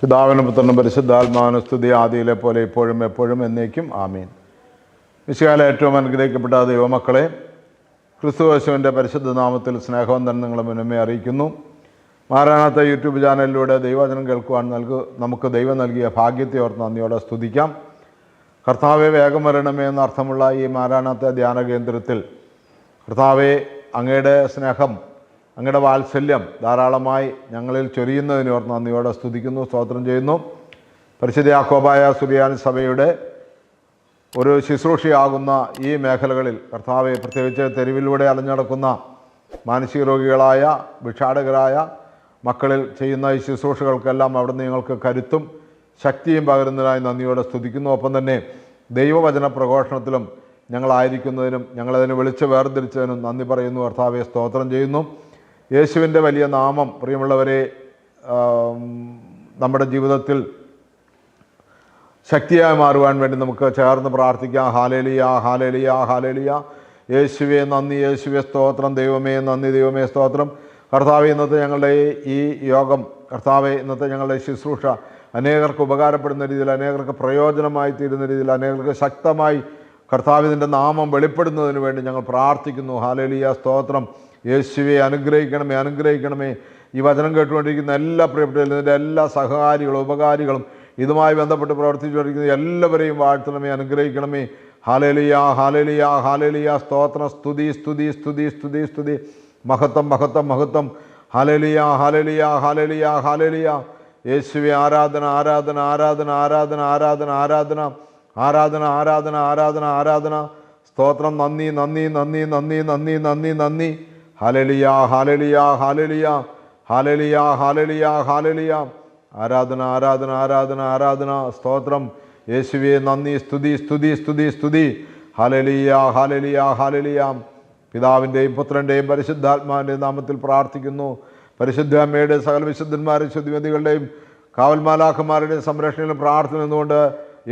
പിതാവിനും പുത്രനും പരിശുദ്ധാത്മാവിനും സ്തുതി ആദിയിലെ പോലെ ഇപ്പോഴും എപ്പോഴും എന്നേക്കും. ആമീൻ. വിശാല ഏറ്റവും അനുഗ്രഹിക്കപ്പെട്ട ദൈവമക്കളെ ക്രിസ്തുവേശുവിന്റെ പരിശുദ്ധ നാമത്തിൽ സ്നേഹവന്ദനം നിങ്ങളെ മുന്നമേ അറിയിക്കുന്നു. മാറാനാത്ത യൂട്യൂബ് ചാനലിലൂടെ ദൈവവചനം കേൾക്കുവാൻ നൽകു നമുക്ക് ദൈവം നൽകിയ ഭാഗ്യത്തെ ഓർത്ത് നന്ദിയോടെ സ്തുതിക്കാം. കർത്താവെ വേഗം വരണമേ എന്നർത്ഥമുള്ള ഈ മാരാണാത്ത ധ്യാന കേന്ദ്രത്തിൽ കർത്താവെ അങ്ങയുടെ സ്നേഹം അങ്ങയുടെ വാത്സല്യം ധാരാളമായി ഞങ്ങളിൽ ചൊരിയുന്നതിന് ഓർത്ത് നന്ദിയോടെ സ്തുതിക്കുന്നു സ്തോത്രം ചെയ്യുന്നു. പരിശുദ്ധ യാക്കോബായ സുറിയാൻ സഭയുടെ ഒരു ശുശ്രൂഷയാകുന്ന ഈ മേഖലകളിൽ കർത്താവ് പ്രത്യേകിച്ച് തെരുവിലൂടെ അലഞ്ഞടക്കുന്ന മാനസിക രോഗികളായ ഭിക്ഷാടകരായ മക്കളിൽ ചെയ്യുന്ന ഈ ശുശ്രൂഷകൾക്കെല്ലാം അവിടുന്ന് ഞങ്ങൾക്ക് കരുത്തും ശക്തിയും പകരുന്നതിനായി നന്ദിയോടെ സ്തുതിക്കുന്നു. ഒപ്പം തന്നെ ദൈവവചന പ്രഘോഷണത്തിലും ഞങ്ങളായിരിക്കുന്നതിനും ഞങ്ങളതിനെ വിളിച്ച് വേർതിരിച്ചതിനും നന്ദി പറയുന്നു. കർത്താവെ സ്തോത്രം ചെയ്യുന്നു. യേശുവിന്റെ വലിയ നാമം പ്രിയമുള്ളവരെ നമ്മുടെ ജീവിതത്തിൽ ശക്തിയായി മാറുവാൻ വേണ്ടി നമുക്ക് ചേർന്ന് പ്രാർത്ഥിക്കാം. Hallelujah hallelujah hallelujah. യേശുവെ നന്ദി യേശുവെ സ്തോത്രം. ദൈവമേ നന്ദി ദൈവമേ സ്തോത്രം. കർത്താവ് ഇന്നത്തെ ഞങ്ങളുടെ ഈ യോഗം കർത്താവ് ഇന്നത്തെ ഞങ്ങളുടെ ശുശ്രൂഷ അനേകർക്ക് ഉപകാരപ്പെടുന്ന രീതിയിൽ അനേകർക്ക് പ്രയോജനമായി തീരുന്ന രീതിയിൽ അനേകർക്ക് ശക്തമായി കർത്താവിന്റെ നാമം വെളിപ്പെടുന്നതിന് വേണ്ടി ഞങ്ങൾ പ്രാർത്ഥിക്കുന്നു. ഹാലേലിയ സ്തോത്രം. യേശുവെ അനുഗ്രഹിക്കണമേ അനുഗ്രഹിക്കണമേ. ഈ വചനം കേട്ടുകൊണ്ടിരിക്കുന്ന എല്ലാ പ്രിയപ്പെട്ടവരും ഇതിന്റെ എല്ലാ സഹകാരികളും ഉപകാരികളും ഇതുമായി ബന്ധപ്പെട്ട് പ്രവർത്തിച്ചുകൊണ്ടിരിക്കുന്ന എല്ലാവരെയും വാഴ്ത്തണമേ അനുഗ്രഹിക്കണമേ. ഹാലലിയ ഹാലലിയ ഹാലലിയ സ്തോത്രം സ്തുതി സ്തുതി സ്തുതി സ്തുതി സ്തുതി. മഹത്വം മഹത്വം മഹത്വം. ഹാലലിയ ഹാലലിയ ഹാലലിയ ഹാലലിയ യേശുവെ ആരാധന ആരാധന ആരാധന ആരാധന ആരാധന ആരാധന. ആരാധന ആരാധന ആരാധന ആരാധന. സ്തോത്രം നന്ദി നന്ദി നന്ദി നന്ദി നന്ദി നന്ദി നന്ദി. ഹാലലിയ ഹാലലിയ ഹാലലിയ ഹാലലിയ ഹാലലിയ ഹാലലിയ ആരാധന ആരാധന ആരാധന ആരാധന സ്തോത്രം യേശുവെ നന്ദി സ്തുതി സ്തുതി സ്തുതി സ്തുതി ഹാലലിയ ഹാലലിയ ഹാലലിയ പിതാവിന്റെയും പുത്രന്റെയും പരിശുദ്ധാത്മാവിന്റെയും നാമത്തിൽ പ്രാർത്ഥിക്കുന്നു. പരിശുദ്ധ അമ്മയുടെ സകല വിശുദ്ധന്മാരെയും ശുദ്ധിമതികളുടെയും കാവൽമാലാഖന്മാരുടെയും സംരക്ഷണയിലും പ്രാർത്ഥന നിന്നുകൊണ്ട്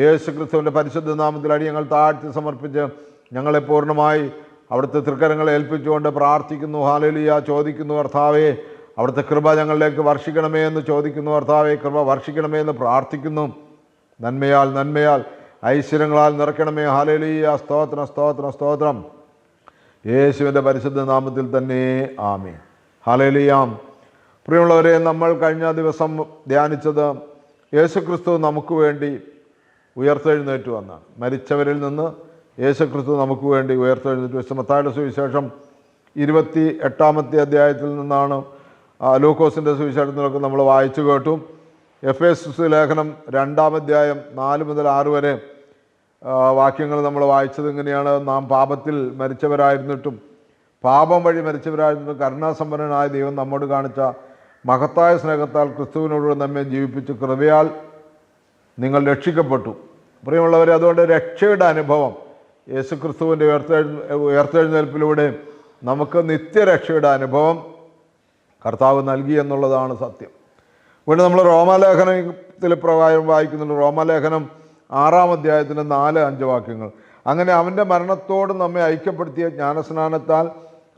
യേശു ക്രിസ്തുവിന്റെ പരിശുദ്ധ നാമത്തിൽ അടിയങ്ങൾ താഴ്ത്തി സമർപ്പിച്ച് ഞങ്ങളെ പൂർണമായി അവിടുത്തെ തൃക്കരങ്ങളെ ഏൽപ്പിച്ചുകൊണ്ട് പ്രാർത്ഥിക്കുന്നു ഹാലലിയ ചോദിക്കുന്നു കർത്താവേ അവിടുത്തെ കൃപ ഞങ്ങളിലേക്ക് വർഷിക്കണമേ എന്ന് ചോദിക്കുന്നു കർത്താവേ കൃപ വർഷിക്കണമേ എന്ന് പ്രാർത്ഥിക്കുന്നു. നന്മയാൽ നന്മയാൽ ഐശ്വര്യങ്ങളാൽ നിറയ്ക്കണമേ ഹാലലിയ സ്തോത്രം സ്തോത്രം സ്തോത്രം. യേശുവിന്റെ പരിശുദ്ധ നാമത്തിൽ തന്നെ ആമേ ഹാലലിയാം. പ്രിയമുള്ളവരെ നമ്മൾ കഴിഞ്ഞ ദിവസം ധ്യാനിച്ചത് യേശുക്രിസ്തു നമുക്ക് വേണ്ടി ഉയർത്തെഴുന്നേറ്റ് വന്നാണ്. മരിച്ചവരിൽ നിന്ന് യേശുക്രിസ്തു നമുക്ക് വേണ്ടി ഉയർത്തെഴുന്നേറ്റ് വെച്ച മത്തായുടെ സുവിശേഷം ഇരുപത്തി എട്ടാമത്തെ അധ്യായത്തിൽ നിന്നാണ് ലൂക്കോസിന്റെ സുവിശേഷത്തിലൊക്കെ നമ്മൾ വായിച്ചു കേട്ടു. എഫ് എസ് ലേഖനം രണ്ടാം അധ്യായം നാല് മുതൽ ആറ് വരെ വാക്യങ്ങൾ നമ്മൾ വായിച്ചത് ഇങ്ങനെയാണ്. നാം പാപത്തിൽ മരിച്ചവരായിരുന്നിട്ടും പാപം വഴി മരിച്ചവരായിരുന്നിട്ടും കരുണാസമ്പന്നനായ ദൈവം നമ്മോട് കാണിച്ച മഹത്തായ സ്നേഹത്താൽ ക്രിസ്തുവിനോട് നമ്മെ ജീവിപ്പിച്ച് കൃപയാൽ നിങ്ങൾ രക്ഷിക്കപ്പെട്ടു. പ്രിയമുള്ളവരെ അതുകൊണ്ട് രക്ഷയുടെ അനുഭവം യേശു ക്രിസ്തുവിന്റെ ഉയർത്തെഴു ഉയർത്തെഴുന്നേൽപ്പിലൂടെ നമുക്ക് നിത്യരക്ഷയുടെ അനുഭവം കർത്താവ് നൽകി എന്നുള്ളതാണ് സത്യം. ഇവിടെ നമ്മൾ റോമാലേഖനത്തിൽ പ്രകാരം വായിക്കുന്നുണ്ട്. റോമാലേഖനം ആറാം അധ്യായത്തിന്റെ നാല് അഞ്ച് വാക്യങ്ങൾ. അങ്ങനെ അവന്റെ മരണത്തോട് നമ്മെ ഐക്യപ്പെടുത്തിയ ജ്ഞാനസ്നാനത്താൽ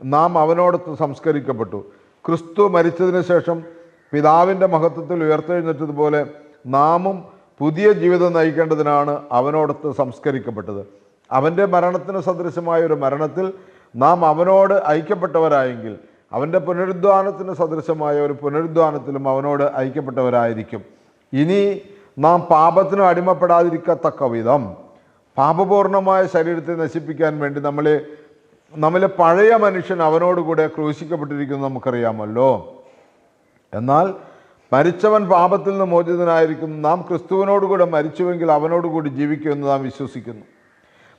നാം അവനോടൊത്ത് സംസ്കരിക്കപ്പെട്ടു. ക്രിസ്തു മരിച്ചതിന് ശേഷം പിതാവിന്റെ മഹത്വത്തിൽ ഉയർത്തെഴുന്നേറ്റതുപോലെ നാമും പുതിയ ജീവിതം നയിക്കേണ്ടതിനാണ് അവനോടൊത്ത് സംസ്കരിക്കപ്പെട്ടത്. അവന്റെ മരണത്തിന് സദൃശമായ ഒരു മരണത്തിൽ നാം അവനോട് ഐക്യപ്പെട്ടവരായെങ്കിൽ അവന്റെ പുനരുദ്ധാനത്തിന് സദൃശമായ ഒരു പുനരുദ്ധാനത്തിലും അവനോട് ഐക്യപ്പെട്ടവരായിരിക്കും. ഇനി നാം പാപത്തിന് അടിമപ്പെടാതിരിക്കത്തക്ക വിധം പാപപൂർണമായ ശരീരത്തെ നശിപ്പിക്കാൻ വേണ്ടി നമ്മളെ നമ്മളെ പഴയ മനുഷ്യൻ അവനോടുകൂടെ ക്രൂശിക്കപ്പെട്ടിരിക്കുന്നു നമുക്കറിയാമല്ലോ. എന്നാൽ മരിച്ചവൻ പാപത്തിൽ നിന്ന് മോചിതനായിരിക്കുന്നു നാം ക്രിസ്തുവിനോടുകൂടെ മരിച്ചുവെങ്കിൽ അവനോടുകൂടി ജീവിക്കുമെന്ന് നാം വിശ്വസിക്കുന്നു.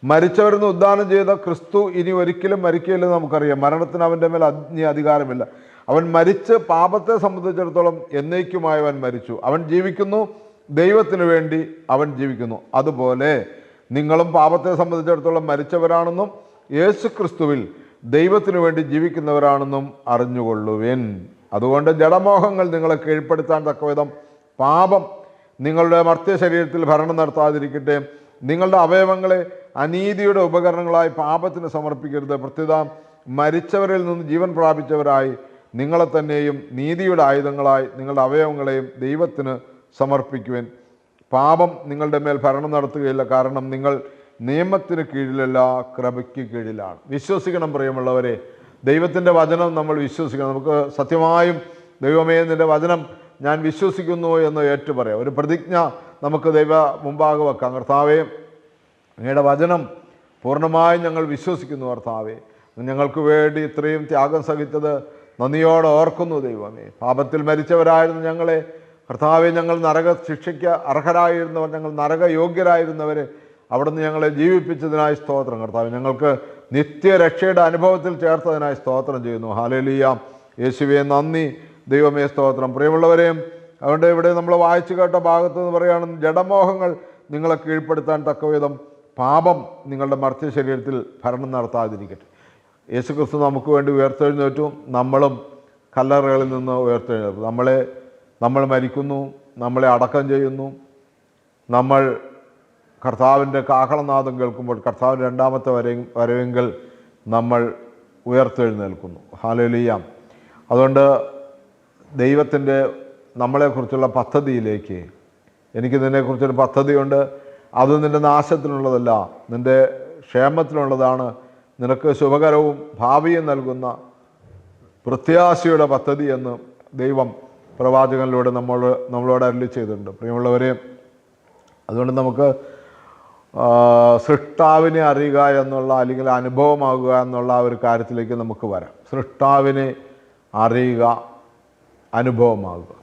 മരിച്ചവരിൽ ഉദ്ധാനം ചെയ്ത ക്രിസ്തു ഇനി ഒരിക്കലും മരിക്കില്ലെന്ന് നമുക്കറിയാം. മരണത്തിന് അവന്റെ മേൽ അഗ്നി അധികാരമില്ല. അവൻ മരിച്ച് പാപത്തെ സംബന്ധിച്ചിടത്തോളം എന്നേക്കുമായി അവൻ മരിച്ചു. അവൻ ജീവിക്കുന്നു ദൈവത്തിന് വേണ്ടി അവൻ ജീവിക്കുന്നു. അതുപോലെ നിങ്ങളും പാപത്തെ സംബന്ധിച്ചിടത്തോളം മരിച്ചവരാണെന്നും യേശു ക്രിസ്തുവിൽ ദൈവത്തിനു വേണ്ടി ജീവിക്കുന്നവരാണെന്നും അറിഞ്ഞുകൊള്ളുവിൻ. അതുകൊണ്ട് ജഡമോഹങ്ങൾ നിങ്ങളെ കീഴ്പ്പെടുത്താൻ തക്കവിധം പാപം നിങ്ങളുടെ മർത്യ ശരീരത്തിൽ ഭരണം നടത്താതിരിക്കട്ടെ. നിങ്ങളുടെ അവയവങ്ങളെ അനീതിയുടെ ഉപകരണങ്ങളായി പാപത്തിന് സമർപ്പിക്കരുത്. പ്രത്യുത മരിച്ചവരിൽ നിന്ന് ജീവൻ പ്രാപിച്ചവരായി നിങ്ങളെ തന്നെയും നീതിയുടെ ആയുധങ്ങളായി നിങ്ങളുടെ അവയവങ്ങളെയും ദൈവത്തിന് സമർപ്പിക്കുവാൻ. പാപം നിങ്ങളുടെ മേൽ ഭരണം നടത്തുകയില്ല. കാരണം നിങ്ങൾ നിയമത്തിന് കീഴിലല്ല കൃപയ്ക്ക് കീഴിലാണ്. വിശ്വസിക്കണം പ്രിയമുള്ളവരെ. ദൈവത്തിന്റെ വചനം നമ്മൾ വിശ്വസിക്കണം. നമുക്ക് സത്യമായും ദൈവമേ നിന്റെ വചനം ഞാൻ വിശ്വസിക്കുന്നു എന്ന് ഏറ്റു പറയാം ഒരു പ്രതിജ്ഞ നമുക്ക് ദൈവ മുമ്പാകെ വെക്കാം. കർത്താവേ അങ്ങയുടെ വചനം പൂർണമായും ഞങ്ങൾ വിശ്വസിക്കുന്നു കർത്താവേ. ഞങ്ങൾക്ക് വേണ്ടി ഇത്രയും ത്യാഗം സഹിച്ചത് നന്ദിയോടെ ഓർക്കുന്നു ദൈവമേ. പാപത്തിൽ മരിച്ചവരായിരുന്നു ഞങ്ങളെ. കർത്താവെ ഞങ്ങൾ നരക ശിക്ഷയ്ക്ക് അർഹരായിരുന്നവർ ഞങ്ങൾ നരക നരകയോഗ്യരായിരുന്നവരെ അവിടുന്ന് ഞങ്ങളെ ജീവിപ്പിച്ചതിനായി സ്തോത്രം. കർത്താവ് ഞങ്ങൾക്ക് നിത്യരക്ഷയുടെ അനുഭവത്തിൽ ചേർത്തതിനായി സ്തോത്രം ചെയ്യുന്നു. ഹാലേലിയ യേശുവെ നന്ദി. ദൈവമേ സ്തോത്രം. പ്രിയമുള്ളവരെയും അതുകൊണ്ട് ഇവിടെ നമ്മൾ വായിച്ചു കേട്ട ഭാഗത്ത് നിന്ന് പറയുകയാണ് ജഡമോഹങ്ങൾ നിങ്ങളെ കീഴ്പ്പെടുത്താൻ തക്കവിധം പാപം നിങ്ങളുടെ മർത്യ ശരീരത്തിൽ ഭരണം നടത്താതിരിക്കട്ടെ. യേശു ക്രിസ്തു നമുക്ക് വേണ്ടി ഉയർത്തെഴുന്നേറ്റു. നമ്മളും കല്ലറകളിൽ നിന്ന് ഉയർത്തെഴുന്നേറ്റു. നമ്മളെ നമ്മൾ മരിക്കുന്നു. നമ്മളെ അടക്കം ചെയ്യുന്നു. നമ്മൾ കർത്താവിന്റെ കാഹളനാദം കേൾക്കുമ്പോൾ കർത്താവിന്റെ രണ്ടാമത്തെ വരെ വരവെങ്കിൽ നമ്മൾ ഉയർത്തെഴുന്നേൽക്കുന്നു. ഹാലലിയാം അതുകൊണ്ട് ദൈവത്തിന്റെ നമ്മളെക്കുറിച്ചുള്ള പദ്ധതിയിലേക്ക്. എനിക്ക് നിന്നെക്കുറിച്ചൊരു പദ്ധതിയുണ്ട്. അത് നിന്റെ നാശത്തിനുള്ളതല്ല. നിന്റെ ക്ഷേമത്തിനുള്ളതാണ്. നിനക്ക് ശുഭകരവും ഭാവിയും നൽകുന്ന പ്രത്യാശയുടെ പദ്ധതി എന്ന് ദൈവം പ്രവാചകനിലൂടെ നമ്മൾ നമ്മളോട് അരളി ചെയ്തിട്ടുണ്ട്. പ്രിയമുള്ളവരെ അതുകൊണ്ട് നമുക്ക് സൃഷ്ടാവിനെ അറിയുക എന്നുള്ള അല്ലെങ്കിൽ അനുഭവമാകുക എന്നുള്ള ഒരു കാര്യത്തിലേക്ക് നമുക്ക് വരാം. സൃഷ്ടാവിനെ അറിയുക അനുഭവമാകുക.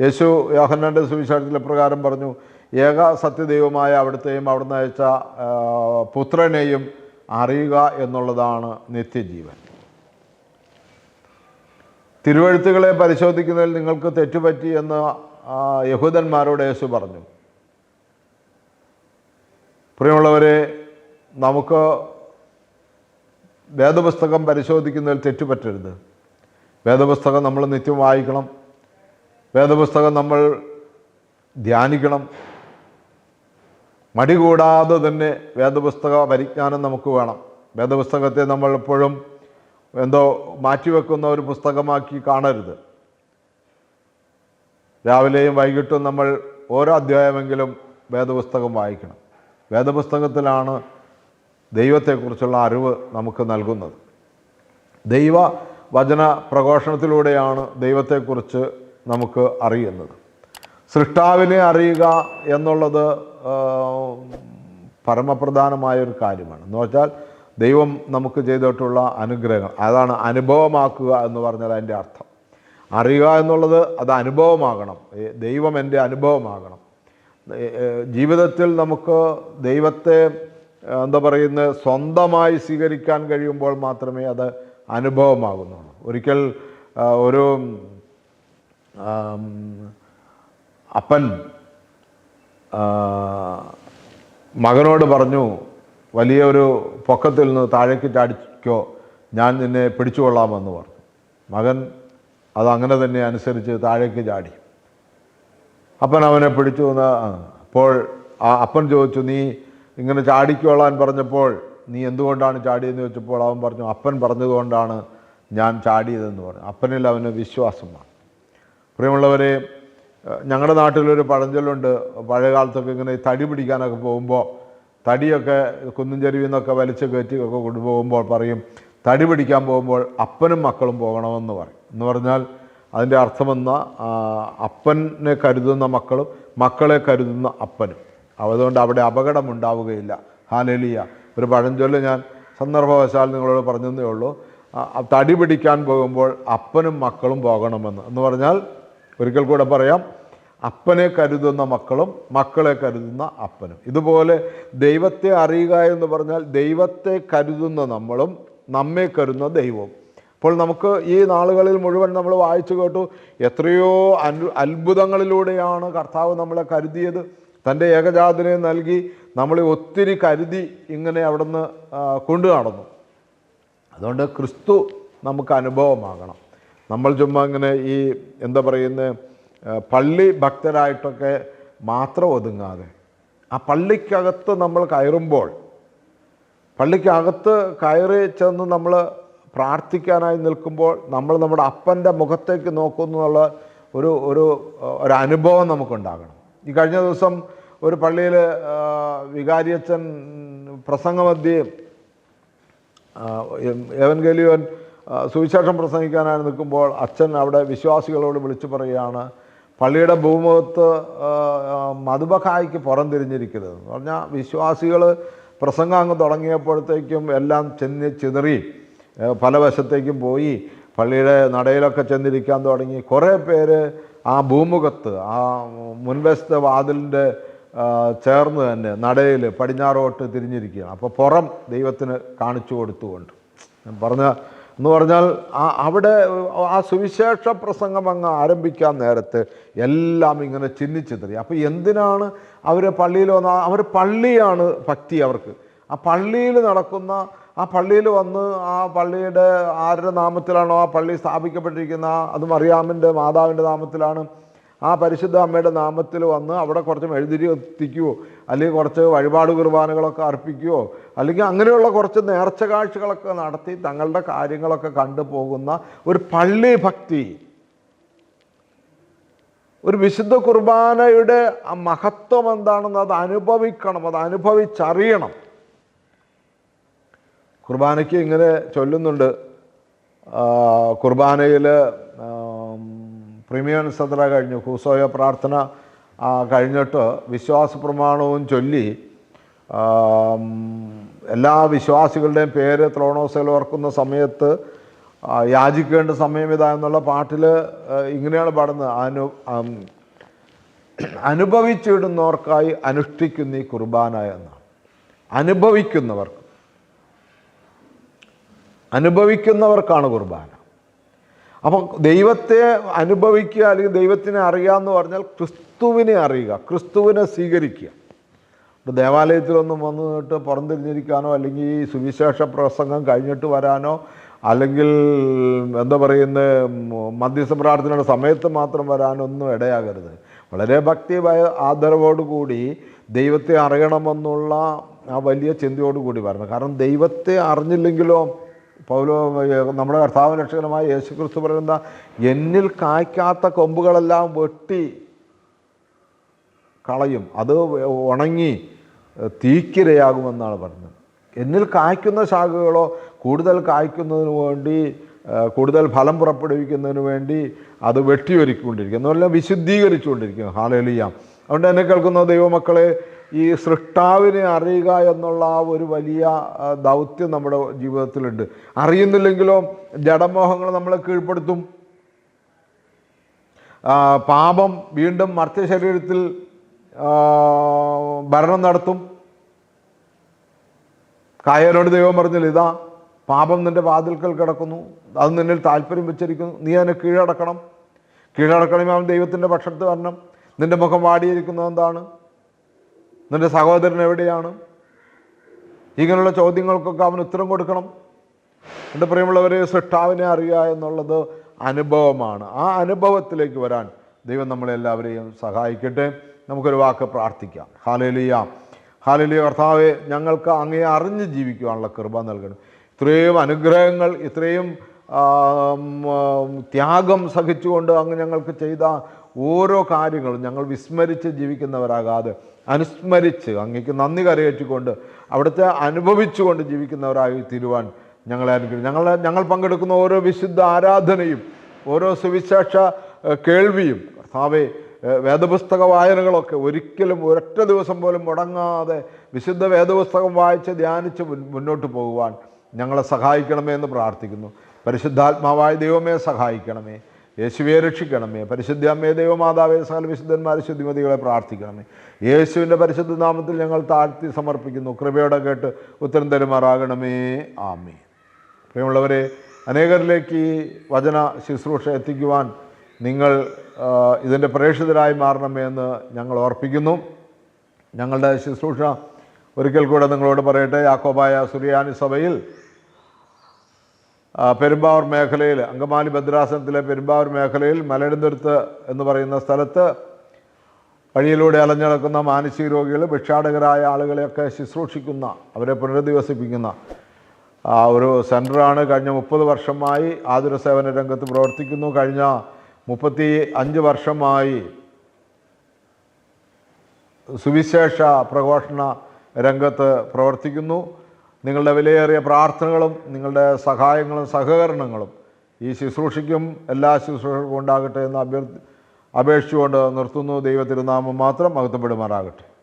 യേശു യോഹന്നാന്റെ സുവിശേഷത്തിലെ പ്രകാരം പറഞ്ഞു ഏക സത്യദൈവമായ അവിടുത്തെയും അവിടുന്ന് അയച്ച പുത്രനെയും അറിയുക എന്നുള്ളതാണ് നിത്യജീവൻ. തിരുവഴുത്തുകളെ പരിശോധിക്കുന്നതിൽ നിങ്ങൾക്ക് തെറ്റുപറ്റി എന്ന് യഹൂദന്മാരോട് യേശു പറഞ്ഞു. പ്രിയമുള്ളവരെ നമുക്ക് വേദപുസ്തകം പരിശോധിക്കുന്നതിൽ തെറ്റുപറ്റരുത്. വേദപുസ്തകം നമ്മൾ നിത്യം വായിക്കണം. വേദപുസ്തകം നമ്മൾ ധ്യാനിക്കണം. മടി കൂടാതെ തന്നെ വേദപുസ്തക പരിജ്ഞാനം നമുക്ക് വേണം. വേദപുസ്തകത്തെ നമ്മൾ എപ്പോഴും എന്തോ മാറ്റിവെക്കുന്ന ഒരു പുസ്തകമാക്കി കാണരുത്. രാവിലെയും വൈകിട്ടും നമ്മൾ ഓരോ അധ്യായമെങ്കിലും വേദപുസ്തകം വായിക്കണം. വേദപുസ്തകത്തിലാണ് ദൈവത്തെക്കുറിച്ചുള്ള അറിവ് നമുക്ക് നൽകുന്നത്. ദൈവ വചന പ്രഘോഷണത്തിലൂടെയാണ് ദൈവത്തെക്കുറിച്ച് നമുക്ക് അറിയുന്നത്. സൃഷ്ടാവിനെ അറിയുക എന്നുള്ളത് പരമപ്രധാനമായൊരു കാര്യമാണ്. എന്ന് വെച്ചാൽ ദൈവം നമുക്ക് ചെയ്തിട്ടുള്ള അനുഗ്രഹങ്ങൾ അതാണ് അനുഭവമാക്കുക എന്ന് പറഞ്ഞാൽ അതിന്റെ അർത്ഥം. അറിയുക എന്നുള്ളത് അത് അനുഭവമാകണം. ദൈവം എന്റെ അനുഭവമാകണം. ജീവിതത്തിൽ നമുക്ക് ദൈവത്തെ എന്താ പറയുന്നത് സ്വന്തമായി സ്വീകരിക്കാൻ കഴിയുമ്പോൾ മാത്രമേ അത് അനുഭവമാകുന്നുള്ളൂ. ഒരിക്കൽ ഒരു അപ്പൻ മകനോട് പറഞ്ഞു വലിയ ഒരു പൊക്കത്തിൽ നിന്ന് താഴേക്ക് ചാടിക്കോ ഞാൻ നിന്നെ പിടിച്ചുകൊള്ളാമെന്ന് പറഞ്ഞു. മകൻ അതങ്ങനെ തന്നെ അനുസരിച്ച് താഴേക്ക് ചാടി. അപ്പൻ അവനെ പിടിച്ചു അപ്പോൾ ആ അപ്പൻ ചോദിച്ചു നീ ഇങ്ങനെ ചാടിക്കൊള്ളാൻ പറഞ്ഞപ്പോൾ നീ എന്തുകൊണ്ടാണ് ചാടിയെന്ന് ചോദിച്ചപ്പോൾ അവൻ പറഞ്ഞു അപ്പൻ പറഞ്ഞതുകൊണ്ടാണ് ഞാൻ ചാടിയതെന്ന് പറഞ്ഞു. അപ്പനിൽ അവന് വിശ്വാസമാണ് പ്രിയമുള്ളവരെ ഞങ്ങളുടെ നാട്ടിലൊരു പഴഞ്ചൊല്ലുണ്ട്. പഴയ കാലത്തൊക്കെ ഇങ്ങനെ തടി പിടിക്കാനൊക്കെ പോകുമ്പോൾ തടിയൊക്കെ കുന്നും ചെരുവിൽ നിന്നൊക്കെ വലിച്ച് കയറ്റിയൊക്കെ കൊണ്ടുപോകുമ്പോൾ പറയും തടി പിടിക്കാൻ പോകുമ്പോൾ അപ്പനും മക്കളും പോകണമെന്ന് പറയും. എന്ന് പറഞ്ഞാൽ അതിന്റെ അർത്ഥമെന്ന അപ്പനെ കരുതുന്ന മക്കളും മക്കളെ കരുതുന്ന അപ്പനും. അതുകൊണ്ട് അവിടെ അപകടം ഉണ്ടാവുകയില്ല ഹാലലിയ. ഒരു പഴഞ്ചൊല്ല് ഞാൻ സന്ദർഭവശാൽ നിങ്ങളോട് പറഞ്ഞതേ ഉള്ളൂ. തടി പിടിക്കാൻ പോകുമ്പോൾ അപ്പനും മക്കളും പോകണമെന്ന്. എന്ന് പറഞ്ഞാൽ ഒരിക്കൽ കൂടെ പറയാം. അപ്പനെ കരുതുന്ന മക്കളും മക്കളെ കരുതുന്ന അപ്പനും. ഇതുപോലെ ദൈവത്തെ അറിയുക എന്ന് പറഞ്ഞാൽ ദൈവത്തെ കരുതുന്ന നമ്മളും നമ്മെ കരുതുന്ന ദൈവവും. അപ്പോൾ നമുക്ക് ഈ നാളുകളിൽ മുഴുവൻ നമ്മൾ വായിച്ചു കേട്ടു എത്രയോ അനു അത്ഭുതങ്ങളിലൂടെയാണ് കർത്താവ് നമ്മളെ കരുതിയത്. തന്റെ ഏകജാതനെ നൽകി നമ്മളെ ഒത്തിരി കരുതി ഇങ്ങനെ അവിടുന്ന് കൊണ്ടു നടന്നു അതുകൊണ്ട് ക്രിസ്തു നമുക്ക് അനുഭവമാകണം. നമ്മൾ ചുമ്മാ അങ്ങനെ ഈ എന്താ പറയുന്ന പള്ളി ഭക്തരായിട്ടൊക്കെ മാത്രം ഒതുങ്ങാതെ ആ പള്ളിക്കകത്ത് നമ്മൾ കയറുമ്പോൾ പള്ളിക്കകത്ത് കയറി ചെന്ന് നമ്മൾ പ്രാർത്ഥിക്കാനായി നിൽക്കുമ്പോൾ നമ്മൾ നമ്മുടെ അപ്പന്റെ മുഖത്തേക്ക് നോക്കുന്നു എന്നുള്ള ഒരു ഒരു ഒരു അനുഭവം നമുക്കുണ്ടാകണം. ഈ കഴിഞ്ഞ ദിവസം ഒരു പള്ളിയിൽ വികാരിയച്ഛൻ പ്രസംഗമധ്യേ എവൻഗലിയോൻ സുവിശേഷം പ്രസംഗിക്കാനായി നിൽക്കുമ്പോൾ അച്ഛൻ അവിടെ വിശ്വാസികളോട് വിളിച്ചു പറയുകയാണ് പള്ളിയുടെ ഭൂമുഖത്ത് മധുബഹായിക്ക് ആ, പുറം തിരിഞ്ഞിരിക്കരുത്. എന്ന് പറഞ്ഞാൽ വിശ്വാസികൾ പ്രസംഗം അങ്ങ് തുടങ്ങിയപ്പോഴത്തേക്കും എല്ലാം ചെന്ന് ചിതറി പല വശത്തേക്കും പോയി പള്ളിയുടെ നടയിലൊക്കെ ചെന്നിരിക്കാൻ തുടങ്ങി. കുറേ പേര് ആ ഭൂമുഖത്ത് ആ മുൻവശത്തെ വാതിലിന്റെ ചേർന്ന് തന്നെ നടയിൽ പടിഞ്ഞാറോട്ട് തിരിഞ്ഞിരിക്കുകയാണ്. അപ്പോൾ പുറം ദൈവത്തിന് കാണിച്ചു കൊടുത്തുകൊണ്ട്. പറഞ്ഞ എന്ന് പറഞ്ഞാൽ ആ അവിടെ ആ സുവിശേഷ പ്രസംഗം അങ്ങ് ആരംഭിക്കാൻ നേരത്ത് എല്ലാം ഇങ്ങനെ ചിന്നിച്ചിതറി അപ്പോൾ എന്തിനാണ് അവർ പള്ളിയിൽ വന്ന അവർ പള്ളിയാണ് ഭക്തി അവർക്ക്. ആ പള്ളിയിൽ നടക്കുന്ന ആ പള്ളിയിൽ വന്ന് ആ പള്ളിയുടെ ആരുടെ നാമത്തിലാണോ ആ പള്ളി സ്ഥാപിക്കപ്പെട്ടിരിക്കുന്ന അത് മറിയാമിന്റെ മാതാവിന്റെ നാമത്തിലാണ് ആ പരിശുദ്ധ അമ്മയുടെ നാമത്തിൽ വന്ന് അവിടെ കുറച്ച് മെഴുതിരി എത്തിക്കുവോ അല്ലെങ്കിൽ കുറച്ച് വഴിപാട് കുർബാനകളൊക്കെ അർപ്പിക്കുകയോ അല്ലെങ്കിൽ അങ്ങനെയുള്ള കുറച്ച് നേർച്ച കാഴ്ചകളൊക്കെ നടത്തി തങ്ങളുടെ കാര്യങ്ങളൊക്കെ കണ്ടുപോകുന്ന ഒരു പള്ളി ഭക്തി. ഒരു വിശുദ്ധ കുർബാനയുടെ ആ മഹത്വം എന്താണെന്ന് അത് അനുഭവിക്കണം അത് അനുഭവിച്ചറിയണം. കുർബാനയ്ക്ക് ഇങ്ങനെ ചൊല്ലുന്നുണ്ട്. കുർബാനയിൽ പ്രീമിയൻ സദ്ര കഴിഞ്ഞു. ഹൂസോയ പ്രാർത്ഥന കഴിഞ്ഞിട്ട് വിശ്വാസ പ്രമാണവും ചൊല്ലി എല്ലാ വിശ്വാസികളുടെയും പേര് ത്രോണോസയിൽ ഓർക്കുന്ന സമയത്ത് യാചിക്കേണ്ട സമയം ഇതാ എന്നുള്ള പാട്ടിൽ ഇങ്ങനെയാണ് പാടുന്നത്. അനു അനുഭവിച്ചിടുന്നവർക്കായി അനുഷ്ഠിക്കുന്ന ഈ കുർബാന എന്നാണ് അനുഭവിക്കുന്നവർക്ക്. അനുഭവിക്കുന്നവർക്കാണ് കുർബാന. അപ്പം ദൈവത്തെ അനുഭവിക്കുക അല്ലെങ്കിൽ ദൈവത്തിനെ അറിയുക എന്ന് പറഞ്ഞാൽ ക്രിസ്തുവിനെ അറിയുക ക്രിസ്തുവിനെ സ്വീകരിക്കുക. ഇപ്പോൾ ദേവാലയത്തിലൊന്നും വന്നിട്ട് പുറംതിരിഞ്ഞിരിക്കാനോ അല്ലെങ്കിൽ സുവിശേഷ പ്രസംഗം കഴിഞ്ഞിട്ട് വരാനോ അല്ലെങ്കിൽ എന്താ പറയുന്നത് മധ്യസ്ഥ പ്രാർത്ഥനയുടെ സമയത്ത് മാത്രം വരാനൊന്നും ഇടയാകരുത്. വളരെ ഭക്തി ആദരവോടു ആദരവോടുകൂടി ദൈവത്തെ അറിയണമെന്നുള്ള ആ വലിയ ചിന്തയോടുകൂടി വരണം. കാരണം ദൈവത്തെ അറിഞ്ഞില്ലെങ്കിലോ പൗലോ നമ്മുടെ കർത്താവ് രക്ഷകനമായ യേശു ക്രിസ്തു പറയുന്ന എന്നിൽ കായ്ക്കാത്ത കൊമ്പുകളെല്ലാം വെട്ടി കളയും. അത് ഉണങ്ങി തീക്കിരയാകുമെന്നാണ് പറഞ്ഞത്. എന്നിൽ കായ്ക്കുന്ന ശാഖകളോ കൂടുതൽ കായ്ക്കുന്നതിന് വേണ്ടി കൂടുതൽ ഫലം പുറപ്പെടുവിക്കുന്നതിന് വേണ്ടി അത് വെട്ടിയൊരുക്കിക്കൊണ്ടിരിക്കും എന്നുമല്ല വിശുദ്ധീകരിച്ചുകൊണ്ടിരിക്കും ഹാലലിയ. അതുകൊണ്ട് എന്നെ കേൾക്കുന്ന ദൈവമക്കളെ ഈ സൃഷ്ടാവിനെ അറിയുക എന്നുള്ള ആ ഒരു വലിയ ദൗത്യം നമ്മുടെ ജീവിതത്തിലുണ്ട്. അറിയുന്നില്ലെങ്കിലോ ജഡമോഹങ്ങൾ നമ്മളെ കീഴ്പ്പെടുത്തും. പാപം വീണ്ടും മർത്യ ശരീരത്തിൽ ഭരണം നടത്തും. കായലോട് ദൈവം പറഞ്ഞില്ല ഇതാ പാപം നിന്റെ വാതിൽക്കൽ കിടക്കുന്നു. അത് നിന്നിൽ താല്പര്യം വെച്ചിരിക്കുന്നു. നീ അതിനെ കീഴടക്കണം. കീഴടക്കണമെങ്കിൽ അവൻ ദൈവത്തിന്റെ പക്ഷത്ത് വരണം. നിന്റെ മുഖം വാടിയിരിക്കുന്നത് എന്താണ്? നിന്റെ സഹോദരൻ എവിടെയാണ്? ഇങ്ങനെയുള്ള ചോദ്യങ്ങൾക്കൊക്കെ അവൻ ഉത്തരം കൊടുക്കണം. എന്റെ പ്രിയമുള്ളവരെ സൃഷ്ടാവിനെ അറിയുക എന്നുള്ളത് അനുഭവമാണ്. ആ അനുഭവത്തിലേക്ക് വരാൻ ദൈവം നമ്മളെല്ലാവരെയും സഹായിക്കട്ടെ. നമുക്കൊരു വാക്ക് പ്രാർത്ഥിക്കാം. ഹാലലിയ. ഹാലലിയ കർത്താവെ ഞങ്ങൾക്ക് അങ്ങേ അറിഞ്ഞ് ജീവിക്കുവാനുള്ള കൃപ നൽകണം ഇത്രയും അനുഗ്രഹങ്ങൾ ഇത്രയും ത്യാഗം സഹിച്ചുകൊണ്ട് അങ്ങ് ഞങ്ങൾക്ക് ചെയ്ത ഓരോ കാര്യങ്ങളും ഞങ്ങൾ വിസ്മരിച്ച് ജീവിക്കുന്നവരാകാതെ അനുസ്മരിച്ച് അങ്ങേക്ക് നന്ദി കരയേറ്റിക്കൊണ്ട് അവിടുത്തെ അനുഭവിച്ചുകൊണ്ട് ജീവിക്കുന്നവരായി തീരുവാൻ ഞങ്ങളെ അനുഗ്രഹിക്കും. ഞങ്ങൾ ഞങ്ങൾ പങ്കെടുക്കുന്ന ഓരോ വിശുദ്ധ ആരാധനയും ഓരോ സുവിശേഷ കേൾവിയും കർത്താവെ വേദപുസ്തക വായനകളൊക്കെ ഒരിക്കലും ഒരൊറ്റ ദിവസം പോലും മുടങ്ങാതെ വിശുദ്ധ വേദപുസ്തകം വായിച്ച് ധ്യാനിച്ച് മുന്നോട്ട് പോകുവാൻ ഞങ്ങളെ സഹായിക്കണമേ എന്ന് പ്രാർത്ഥിക്കുന്നു. പരിശുദ്ധാത്മാവായ ദൈവമേ സഹായിക്കണമേ. യേശുവെ രക്ഷിക്കണമേ. പരിശുദ്ധ ദൈവമാതാവേ സകല വിശുദ്ധന്മാരെ ശുദ്ധിമതികളെ പ്രാർത്ഥിക്കണമേ. യേശുവിന്റെ പരിശുദ്ധ നാമത്തിൽ ഞങ്ങൾ താഴ്ത്തി സമർപ്പിക്കുന്നു. കൃപയോടെ കേട്ട് ഉത്തരം തരുമാറാകണമേ. ആമേ പ്രിയമുള്ളവരെ അനേകരിലേക്ക് ഈ വചന ശുശ്രൂഷ എത്തിക്കുവാൻ നിങ്ങൾ ഇതിന്റെ പ്രേക്ഷിതരായി മാറണമേ എന്ന് ഞങ്ങൾ ഓർപ്പിക്കുന്നു. ഞങ്ങളുടെ ശുശ്രൂഷ ഒരിക്കൽ കൂടെ നിങ്ങളോട് പറയട്ടെ. യാക്കോബായ സുറിയാനി സഭയിൽ പെരുമ്പാവൂർ മേഖലയിൽ അങ്കമാലി ഭദ്രാസനത്തിലെ പെരുമ്പാവൂർ മേഖലയിൽ മലയിടന്തുരുത്ത് എന്ന് പറയുന്ന സ്ഥലത്ത് വഴിയിലൂടെ അലഞ്ഞടക്കുന്ന മാനസിക രോഗികൾ ഭിക്ഷാടകരായ ആളുകളെയൊക്കെ ശുശ്രൂഷിക്കുന്ന അവരെ പുനരധിവസിപ്പിക്കുന്ന ഒരു സെന്ററാണ് കഴിഞ്ഞ മുപ്പത് വർഷമായി ആതുര സേവന രംഗത്ത് പ്രവർത്തിക്കുന്നു. കഴിഞ്ഞ മുപ്പത്തി അഞ്ച് വർഷമായി സുവിശേഷ പ്രഘോഷണ രംഗത്ത് പ്രവർത്തിക്കുന്നു. നിങ്ങളുടെ വിലയേറിയ പ്രാർത്ഥനകളും നിങ്ങളുടെ സഹായങ്ങളും സഹകരണങ്ങളും ഈ ശുശ്രൂഷയ്ക്കും എല്ലാ ശുശ്രൂഷകൾക്കും ഉണ്ടാകട്ടെ എന്ന് അഭ്യർത്ഥി അപേക്ഷിച്ചുകൊണ്ട് നിർത്തുന്നു. ദൈവത്തിരുനാമം മാത്രം മഹത്വപ്പെടുമാറാകട്ടെ.